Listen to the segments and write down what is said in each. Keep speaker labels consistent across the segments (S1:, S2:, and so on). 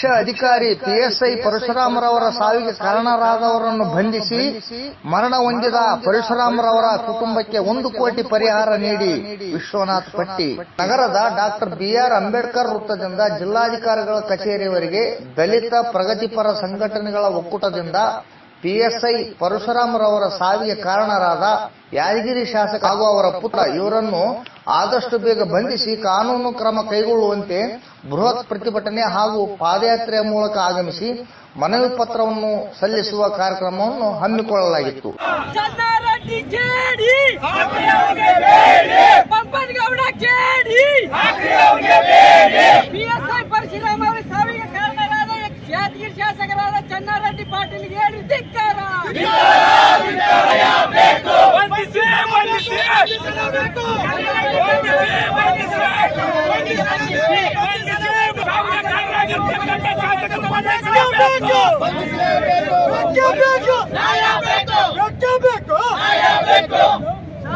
S1: ದಕ್ಷ ಅಧಿಕಾರಿ ಪಿಎಸ್ಐ ಪರಶುರಾಮರವರ ಸಾವಿಗೆ ಕಾರಣರಾದವರನ್ನು ಬಂಧಿಸಿ ಮರಣ ಹೊಂದಿದ ಪರಶುರಾಮರವರ ಕುಟುಂಬಕ್ಕೆ ಒಂದು ಕೋಟಿ ಪರಿಹಾರ ನೀಡಿ ವಿಶ್ವನಾಥ್ ಪಟ್ಟಿ. ನಗರದ ಡಾಕ್ಟರ್ ಬಿಆರ್ ಅಂಬೇಡ್ಕರ್ ವೃತ್ತದಿಂದ ಜಿಲ್ಲಾಧಿಕಾರಿಗಳ ಕಚೇರಿಯವರೆಗೆ ದಲಿತ ಪ್ರಗತಿಪರ ಸಂಘಟನೆಗಳ ಒಕ್ಕೂಟದಿಂದ ಪಿಎಸ್ಐ ಪರಶುರಾಮರವರ ಸಾವಿಗೆ ಕಾರಣರಾದ ಯಾದಗಿರಿ ಶಾಸಕ ಹಾಗೂ ಅವರ ಪುತ್ರ ಇವರನ್ನು ಆದಷ್ಟು ಬೇಗ ಬಂಧಿಸಿ ಕಾನೂನು ಕ್ರಮ ಕೈಗೊಳ್ಳುವಂತೆ ಬೃಹತ್ ಪ್ರತಿಭಟನೆ ಹಾಗೂ ಪಾದಯಾತ್ರೆಯ ಮೂಲಕ ಆಗಮಿಸಿ ಮನವಿ ಪತ್ರವನ್ನು ಸಲ್ಲಿಸುವ ಕಾರ್ಯಕ್ರಮವನ್ನು ಹಮ್ಮಿಕೊಳ್ಳಲಾಗಿತ್ತು
S2: ಚನ್ನಾರೆಡ್ಡಿ ಕೇಡಿ ಪಂಪನಗೌಡ ಕೇಡಿ ಪಿಎಸ್ಐ ಪರಶುರಾಮ ಅವರ ಸಾವಿಗೆ ಕಾರಣರಾದ ಯಾದಗಿರಿ ಶಾಸಕರಾದ ಚನ್ನಾರೆಡ್ಡಿ ಪಾಟೀಲ್ಗೆ ಹೇಳಿ ಧಿಕ್ಕಾರ ವಂದಿಸಿ, ವಂದಿಸಿ. ವಂದಿಸಿ,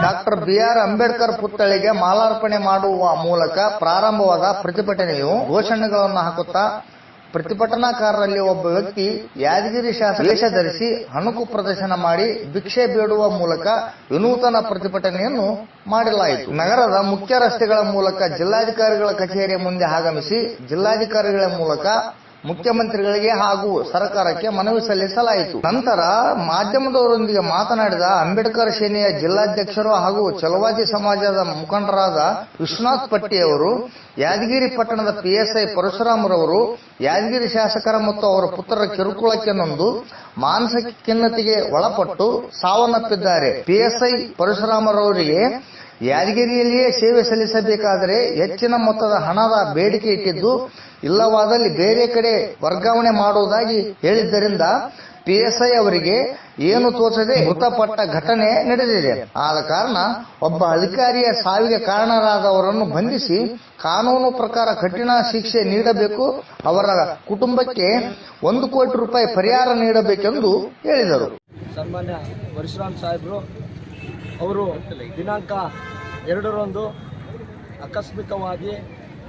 S1: ಡಾಕ್ಟರ್ ಬಿಆರ್ ಅಂಬೇಡ್ಕರ್ ಪುತ್ಥಳಿಗೆ ಮಾಲಾರ್ಪಣೆ ಮಾಡುವ ಮೂಲಕ ಪ್ರಾರಂಭವಾದ ಪ್ರತಿಭಟನೆಯು ಘೋಷಣೆಗಳನ್ನು ಹಾಕುತ್ತಾ ಪ್ರತಿಭಟನಾಕಾರರಲ್ಲಿ ಒಬ್ಬ ವ್ಯಕ್ತಿ ಯಾದಗಿರಿ ಶಾಸಕ ವೇಷ ಧರಿಸಿ ಹಣಕು ಪ್ರದರ್ಶನ ಮಾಡಿ ಭಿಕ್ಷೆ ಬೇಡುವ ಮೂಲಕ ವಿನೂತನ ಪ್ರತಿಭಟನೆಯನ್ನು ಮಾಡಲಾಯಿತು. ನಗರದ ಮುಖ್ಯ ರಸ್ತೆಗಳ ಮೂಲಕ ಜಿಲ್ಲಾಧಿಕಾರಿಗಳ ಕಚೇರಿಯ ಮುಂದೆ ಆಗಮಿಸಿ ಜಿಲ್ಲಾಧಿಕಾರಿಗಳ ಮೂಲಕ ಮುಖ್ಯಮಂತ್ರಿಗಳಿಗೆ ಹಾಗೂ ಸರ್ಕಾರಕ್ಕೆ ಮನವಿ ಸಲ್ಲಿಸಲಾಯಿತು. ನಂತರ ಮಾಧ್ಯಮದವರೊಂದಿಗೆ ಮಾತನಾಡಿದ ಅಂಬೇಡ್ಕರ್ ಸೇನೆಯ ಜಿಲ್ಲಾಧ್ಯಕ್ಷರು ಹಾಗೂ ಚಲವಾದಿ ಸಮಾಜದ ಮುಖಂಡರಾದ ವಿಶ್ವನಾಥ್ ಪಟ್ಟಿ ಅವರು, ಯಾದಗಿರಿ ಪಟ್ಟಣದ ಪಿಎಸ್ಐ ಪರಶುರಾಮರವರು ಯಾದಗಿರಿ ಶಾಸಕರ ಮತ್ತು ಅವರ ಪುತ್ರರ ಕಿರುಕುಳಕ್ಕೆ ನೊಂದು ಮಾನಸಿಕ ಖಿನ್ನತೆಗೆ ಒಳಪಟ್ಟು ಸಾವನ್ನಪ್ಪಿದ್ದಾರೆ. ಪಿಎಸ್ಐ ಪರಶುರಾಮರವರಿಗೆ ಯಾದಗಿರಿಯಲ್ಲಿಯೇ ಸೇವೆ ಸಲ್ಲಿಸಬೇಕಾದರೆ ಹೆಚ್ಚಿನ ಮೊತ್ತದ ಹಣದ ಬೇಡಿಕೆ ಇಟ್ಟಿದ್ದು, ಇಲ್ಲವಾದಲ್ಲಿ ಬೇರೆ ಕಡೆ ವರ್ಗಾವಣೆ ಮಾಡುವುದಾಗಿ ಹೇಳಿದ್ದರಿಂದ ಪಿಎಸ್ಐ ಅವರಿಗೆ ಏನು ತೋರಿಸದೆ ಮೃತಪಟ್ಟ ಘಟನೆ ನಡೆದಿದೆ. ಆದ ಕಾರಣ ಒಬ್ಬ ಅಧಿಕಾರಿಯ ಸಾವಿಗೆ ಕಾರಣರಾದವರನ್ನು ಬಂಧಿಸಿ ಕಾನೂನು ಪ್ರಕಾರ ಕಠಿಣ ಶಿಕ್ಷೆ ನೀಡಬೇಕು, ಅವರ ಕುಟುಂಬಕ್ಕೆ ಒಂದು ಕೋಟಿ ರೂಪಾಯಿ ಪರಿಹಾರ ನೀಡಬೇಕೆಂದು ಹೇಳಿದರು.
S3: ಸನ್ಮಾನ್ಯ ಪರಶುರಾಮ್ ಸಾಹೇಬರು, ಅವರು ದಿನಾಂಕ ಎರಡರಂದು ಆಕಸ್ಮಿಕವಾಗಿ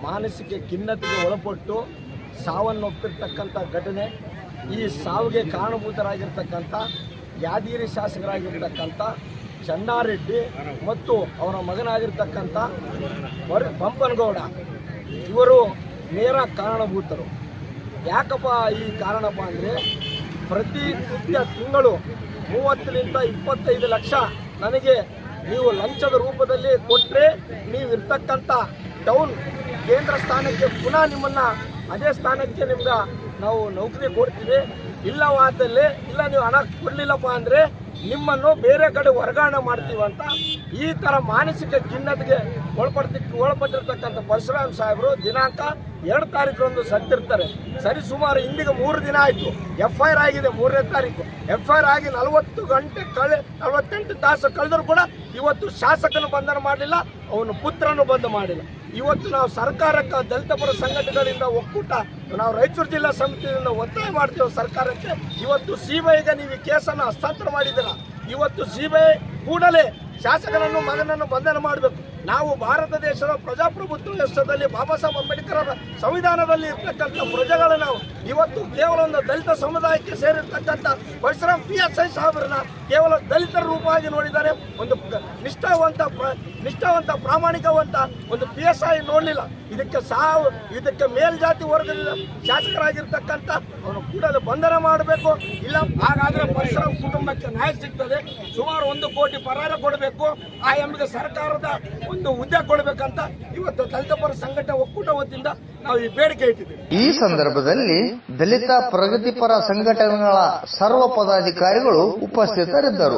S3: ಮಾನಸಿಕ ಖಿನ್ನತೆಗೆ ಒಳಪಟ್ಟು ಸಾವನ್ನೊಪ್ಪಿರ್ತಕ್ಕಂಥ ಘಟನೆ, ಈ ಸಾವಿಗೆ ಕಾರಣಭೂತರಾಗಿರ್ತಕ್ಕಂಥ ಯಾದಗಿರಿ ಶಾಸಕರಾಗಿರ್ತಕ್ಕಂಥ ಚನ್ನಾರೆಡ್ಡಿ ಮತ್ತು ಅವರ ಮಗನಾಗಿರ್ತಕ್ಕಂಥ ಬಂಪನಗೌಡ, ಇವರು ನೇರ ಕಾರಣಭೂತರು. ಯಾಕಪ್ಪ ಈ ಕಾರಣಪ್ಪ ಅಂದರೆ ಪ್ರತಿ ನಿತ್ಯ ತಿಂಗಳು ಮೂವತ್ತರಿಂದ ಇಪ್ಪತ್ತೈದು ಲಕ್ಷ ನನಗೆ ನೀವು ಲಂಚದ ರೂಪದಲ್ಲಿ ಕೊಟ್ಟರೆ ನೀವು ಇರ್ತಕ್ಕಂಥ ಟೌನ್ ಕೇಂದ್ರ ಸ್ಥಾನಕ್ಕೆ ಪುನಃ ನಿಮ್ಮನ್ನು ಅದೇ ಸ್ಥಾನಕ್ಕೆ ನಿಮ್ಗೆ ನಾವು ನೌಕರಿ ಕೊಡ್ತೀವಿ ಇಲ್ಲವಾದಲ್ಲಿ ಇಲ್ಲ ನೀವು ಹಣ ಕೊಡಲಿಲ್ಲಪ್ಪ ಅಂದರೆ ನಿಮ್ಮನ್ನು ಬೇರೆ ಕಡೆ ವರ್ಗಾವಣೆ ಅಂತ ಈ ಥರ ಮಾನಸಿಕ ಖಿನ್ನತೆಗೆ ಒಳಪಡ್ತಿ ಒಳಪಟ್ಟಿರ್ತಕ್ಕಂಥ ಪರಶುರಾಮ್ ಸಾಹೇಬರು ದಿನಾಂಕ ಎರಡು ತಾರೀಕರಂದು ಸತ್ತಿರ್ತಾರೆ. ಸರಿ, ಸುಮಾರು ಇಂದಿಗೆ ಮೂರು ದಿನ ಆಯಿತು. ಎಫ್ ಐ ಆರ್ ಆಗಿದೆ ಮೂರನೇ ತಾರೀಕು. ಎಫ್ ಐ ಆರ್ ಆಗಿ ನಲವತ್ತು ಗಂಟೆ ಕಳೆ, ನಲವತ್ತೆಂಟು ತಾಸು ಕಳೆದರೂ ಕೂಡ ಇವತ್ತು ಶಾಸಕನು ಬಂಧನ ಮಾಡಲಿಲ್ಲ, ಅವನ ಪುತ್ರನು ಬಂಧ ಮಾಡಿಲ್ಲ. ಇವತ್ತು ನಾವು ಸರ್ಕಾರಕ್ಕೆ, ದಲಿತ ಪರ ಸಂಘಟನೆಗಳಿಂದ ಒಕ್ಕೂಟ ನಾವು ರಾಯಚೂರು ಜಿಲ್ಲಾ ಸಮಿತಿಯಿಂದ ಒತ್ತಾಯ ಮಾಡ್ತೇವೆ ಸರ್ಕಾರಕ್ಕೆ. ಇವತ್ತು ಸಿಬಿಐಗೆ ನೀವು ಈ ಕೇಸನ್ನು ಹಸ್ತಾಂತರ ಮಾಡಿದ್ದೀರ? ಇವತ್ತು ಸಿಬಿಐ ಕೂಡಲೇ ಶಾಸಕರನ್ನು ಮಗನನ್ನು ಬಂಧನ ಮಾಡಬೇಕು. ನಾವು ಭಾರತ ದೇಶದ ಪ್ರಜಾಪ್ರಭುತ್ವ ದೇಶದಲ್ಲಿ ಬಾಬಾ ಸಾಹೇಬ್ ಅಂಬೇಡ್ಕರ್ ಅವರ ಸಂವಿಧಾನದಲ್ಲಿ ಇರ್ತಕ್ಕಂಥ ಪ್ರಜೆಗಳು ನಾವು. ಇವತ್ತು ಕೇವಲ ಒಂದು ದಲಿತ ಸಮುದಾಯಕ್ಕೆ ಸೇರಿರ್ತಕ್ಕಂಥ ಪರಶುರಾಮ್ ಪಿ ಎಸ್ ಐ ಸಾಹೇಬರನ್ನ ಕೇವಲ ದಲಿತರ ರೂಪವಾಗಿ ನೋಡಿದ್ದಾರೆ ಒಂದು ನಿಷ್ಠಾವಂತ ನಿಷ್ಠಾವಂತ ಪ್ರಾಮಾಣಿಕವಂತ ಒಂದು ಪಿ ಎಸ್ ಐ ನೋಡಲಿಲ್ಲ. ಇದಕ್ಕೆ ಸಾವು, ಇದಕ್ಕೆ ಮೇಲ್ಜಾತಿ ವರ್ಗದ ಶಾಸಕರಾಗಿರ್ತಕ್ಕಂಥ ಅವನು ಕೂಡಲೇ ಬಂಧನ ಮಾಡಬೇಕು. ಇಲ್ಲ, ಹಾಗಾದ್ರೆ ಪರಶುರಾಮ್ ಕುಟುಂಬಕ್ಕೆ ನ್ಯಾಯ ಸಿಗ್ತದೆ. ಸುಮಾರು ಒಂದು ಕೋಟಿ ಪರಾರ ಕೊಡಬೇಕು. ಆ ಎಂಬಿಗೆ ಸರ್ಕಾರದ ಒಂದು ಹುದ್ದೆ ಕೊಡಬೇಕಂತ ಇವತ್ತು ದಲಿತ ಪರ ಸಂಘಟನೆ ಒಕ್ಕೂಟ ವತಿಯಿಂದ ನಾವು ಈ ಬೇಡಿಕೆ ಇಟ್ಟಿದ್ದೀವಿ.
S1: ಈ ಸಂದರ್ಭದಲ್ಲಿ ದಲಿತ ಪ್ರಗತಿಪರ ಸಂಘಟನೆಗಳ ಸರ್ವ ಪದಾಧಿಕಾರಿಗಳು ಉಪಸ್ಥಿತರಿದ್ದರು.